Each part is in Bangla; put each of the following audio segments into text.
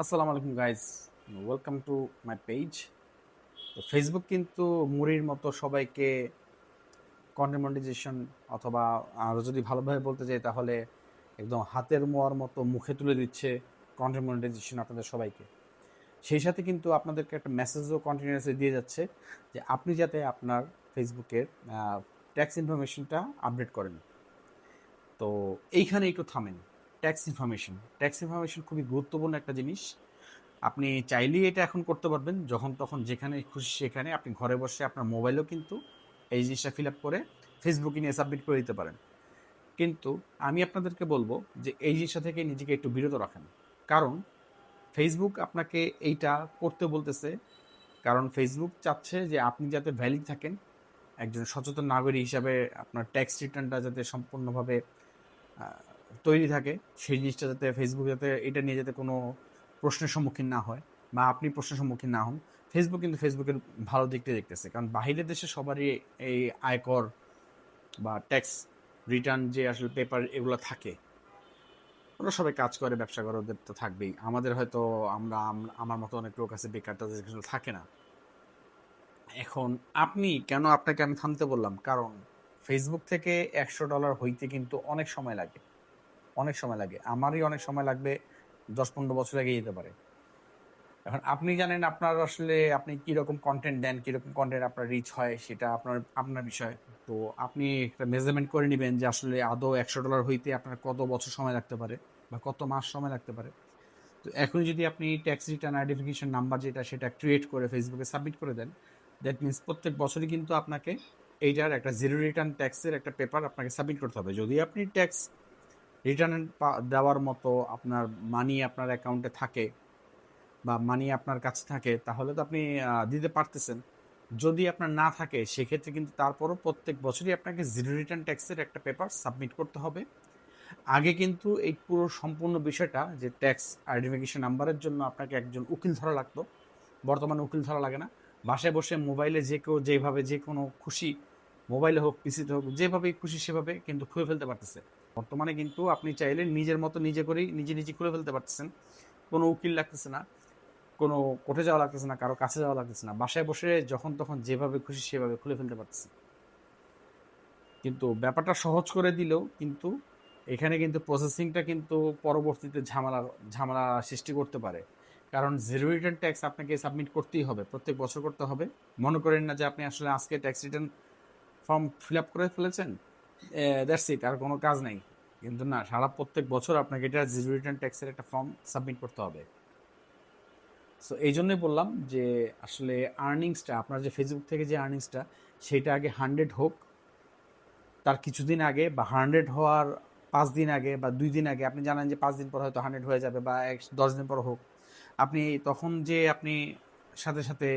আসসালামু আলাইকুম guys welcome to my page তো ফেসবুক কিন্তু মুড়ির মতো সবাইকে কন্টেন্ট মনিটাইজেশন অথবা আরও যদি ভালোভাবে বলতে চাই তাহলে একদম হাতের মোয়ার মতো মুখে তুলে দিচ্ছে কন্টেন্ট মনিটাইজেশন আপনাদের সবাইকে। সেই সাথে কিন্তু আপনাদেরকে একটা মেসেজও কন্টিনিউয়াসলি দিয়ে যাচ্ছে যে আপনি যাতে আপনার ফেসবুকের ট্যাক্স ইনফরমেশনটা আপডেট করেন। তো এইখানে একটু থামেন। ট্যাক্স ইনফরমেশন ট্যাক্স ইনফরমেশন খুবই গুরুত্বপূর্ণ একটা জিনিস। আপনি চাইলেই এটা এখন করতে পারবেন। যখন তখন যেখানে খুশি সেখানে আপনি ঘরে বসে আপনার মোবাইলেও কিন্তু এই জিনিসটা ফিল আপ করে ফেসবুকে নিয়ে সাবমিট করে দিতে পারেন। কিন্তু আমি আপনাদেরকে বলব যে এই জিনিসটা থেকে নিজেকে একটু বিরত রাখেন। কারণ ফেসবুক আপনাকে এইটা করতে বলতেছে। কারণ ফেসবুক চাচ্ছে যে আপনি যাতে ভ্যালিড থাকেন, একজন সচেতন নাগরিক হিসাবে আপনার ট্যাক্স রিটার্নটা যাতে সম্পূর্ণভাবে তৈরি থাকে, সেই জিনিসটা যাতে ফেসবুক যাতে এটা নিয়ে যাতে কোনো প্রশ্নের সম্মুখীন না হয় বা আপনি প্রশ্নের সম্মুখীন না হন ফেসবুক কিন্তু ফেসবুকের ভালো দিকটা দেখতেছে। কারণ বাইরের দেশে সবারই এই আয়কর বা ট্যাক্স রিটার্ন যে আসলে পেপার এগুলো থাকে, ওরা সবাই কাজ করে, ব্যবসা করে, ওদের তো থাকবেই। আমাদের হয়তো আমরা, আমার মতো অনেক লোক আছে, বেকার, তাদের কিছু থাকে না। এখন আপনি, কেন আপনাকে আমি থামতে বললাম? কারণ ফেসবুক থেকে একশো ডলার হইতে কিন্তু অনেক সময় লাগে। অনেক সময় লাগে। আমারই অনেক সময় লাগবে দশ পনেরো বছর আগে যেতে পারে। এখন আপনি জানেন আপনার আসলে আপনি কীরকম কন্টেন্ট দেন, কীরকম কন্টেন্ট আপনার রিচ হয়, সেটা আপনার আপনার বিষয়। তো আপনি একটা মেজারমেন্ট করে নেবেন যে আসলে আদৌ একশো ডলার হইতে আপনার কত বছর সময় লাগতে পারে বা কত মাস সময় লাগতে পারে। তো এখন যদি আপনি ট্যাক্স রিটার্ন আইডেন্টিফিকেশন নাম্বার যেটা, সেটা ক্রিয়েট করে ফেসবুকে সাবমিট করে দেন দ্যাট মিনস প্রত্যেক বছরই কিন্তু আপনাকে এইটার একটা জিরো রিটার্ন ট্যাক্সের একটা পেপার আপনাকে সাবমিট করতে হবে। যদি আপনি ট্যাক্স রিটার্ন দেওয়ার মতো আপনার মানি আপনার অ্যাকাউন্টে থাকে বা মানি আপনার কাছে থাকে, তাহলে তো আপনি দিতে পারতেছেন। যদি আপনার না থাকে, সেক্ষেত্রে কিন্তু তারপরও প্রত্যেক বছরই আপনাকে জিরো রিটার্ন ট্যাক্সের একটা পেপার সাবমিট করতে হবে। আগে কিন্তু এই পুরো সম্পূর্ণ বিষয়টা যে ট্যাক্স আইডেন্টিফিকেশন নাম্বারের জন্য আপনাকে একজন উকিল ধরা লাগতো। বর্তমানে উকিল ধরা লাগে না। বাসায় বসে মোবাইলে যে কেউ যেভাবে যে কোনো খুশি মোবাইলে হোক, পিসিতে হোক যেভাবে খুশি সেভাবে কিন্তু খুলে ফেলতে পারতেছে। বর্তমানে কিন্তু আপনি চাইলে নিজের মতো নিজে করেই নিজে নিজে খুলে ফেলতে পারতেছেন। কোনো উকিল লাগতেছে না, কোনো কোর্টে যাওয়া লাগতেছে না, কারও কাছে যাওয়া লাগতেছে না। বাসায় বসে যখন তখন যেভাবে খুশি সেভাবে খুলে ফেলতে পারতেছে। কিন্তু ব্যাপারটা সহজ করে দিলেও কিন্তু এখানে কিন্তু প্রসেসিংটা কিন্তু পরবর্তীতে ঝামেলা ঝামেলা সৃষ্টি করতে পারে। কারণ জিরো রিটার্ন ট্যাক্স আপনাকে সাবমিট করতেই হবে। প্রত্যেক বছর করতে হবে। মনে করেন না যে আপনি আসলে আজকে tax return form fill up করে ফেলেছেন? দ্যাটস ইট আর কোনো কাজ নেই। কিন্তু না, সারা প্রত্যেক বছর আপনাকে এটা জিরো রিটার্ন ট্যাক্সের একটা ফর্ম সাবমিট করতে হবে। সো এই জন্যই বললাম যে, আসলে আর্নিংসটা আপনার যে ফেসবুক থেকে যে আর্নিংসটা সেটা আগে হান্ড্রেড হোক। তার কিছুদিন আগে বা হান্ড্রেড হওয়ার পাঁচ দিন আগে বা দুই দিন আগে, আপনি জানেন যে পাঁচ দিন পর হয়তো হান্ড্রেড হয়ে যাবে বা এক, দশ দিন পর হোক। আপনি তখন যে আপনি সাথে সাথে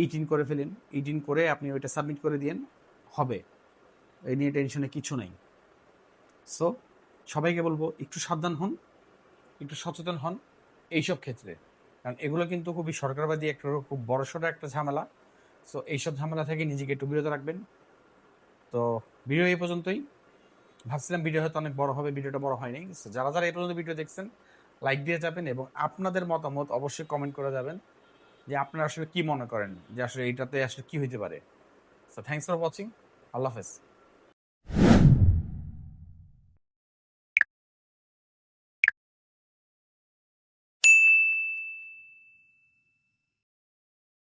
এইটিন করে ফেলেন এইটিন করে আপনি ওইটা সাবমিট করে দিন হবে। এই নিয়ে টেনশনে কিছু নেই। সো সবাইকে বলব, একটু সাবধান হন, একটু সচেতন হন এইসব ক্ষেত্রে। কারণ এগুলো কিন্তু খুবই সরকারবাদী একটা খুব বড়সড় একটা ঝামেলা। সো এইসব ঝামেলা থেকে নিজেকে একটু বিরত রাখবেন। তো ভিডিও এই পর্যন্তই। ভাবছিলাম ভিডিও হয়তো অনেক বড় হবে ভিডিওটা বড় হয়নি। যারা যারা এই পর্যন্ত ভিডিও দেখছেন লাইক দিয়ে যাবেন এবং আপনাদের মতামত অবশ্যই কমেন্ট করে যাবেন যে আপনারা আসলে কি মনে করেন? যে আসলে এইটাতে আসলে কি হইতে পারে? সো থ্যাংকস ফর ওয়াচিং আল্লাহ হাফেজ।